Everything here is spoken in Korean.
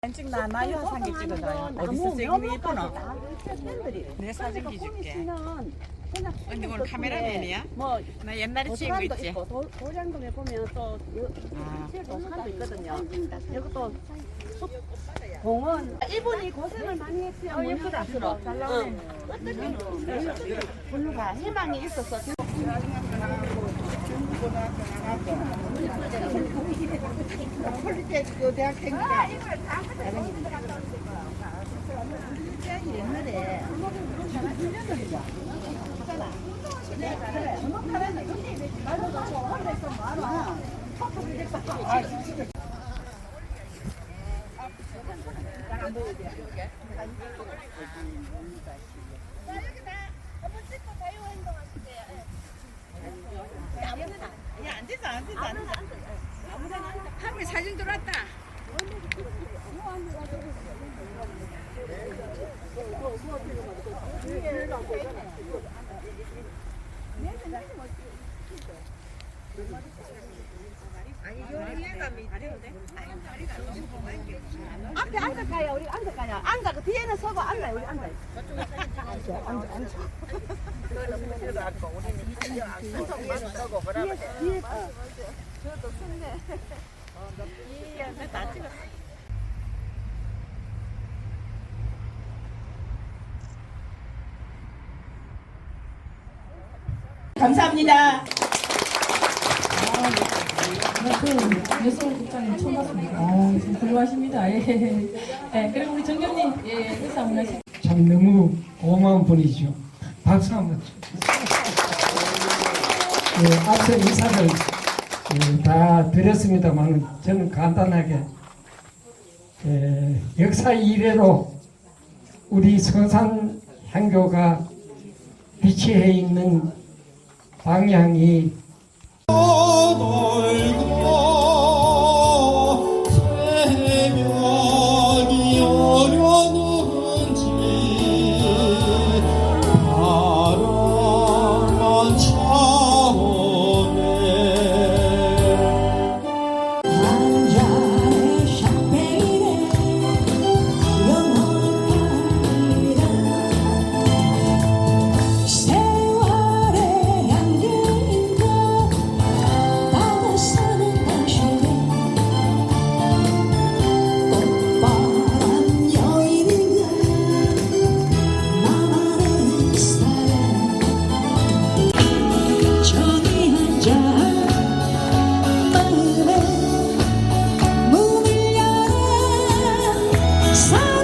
사진 나 나요 사진 찍어줘요. 어디서 찍으면 예쁘노? 내 사진 기 줄게. 언니 오늘 카메라맨이야? 뭐나 옛날에 찍은 거 있지? 있고 도- 도량동에 보면 또 아. 도서관도 있거든요. 숲, 공원. 이분이 고생을 많이 했어요. 어, 예쁘다. 잘 나오네. 블루가 희망이 있었어. 야 앉아서 앉아서 앉아. 한미 사진 들어왔다. 앞에 앉아가요. 우리 앉아가요. 앉아. 그 뒤에는 서고 앉아요. 우리 앉아요. 앉아, 앉아, 어. 감사합니다. 그 여성 국장님 처음 봤습니다. 아, 좀 훌륭하십니다. 예. 예. 그리고 우리 정경님, 예, 한번 하시 참 너무 고마운 분이죠. 박수 한번. 예, 앞서 인사를 예, 다 드렸습니다만 저는 간단하게 예, 역사 이래로 우리 서산 향교가 위치해 있는 방향이 coração.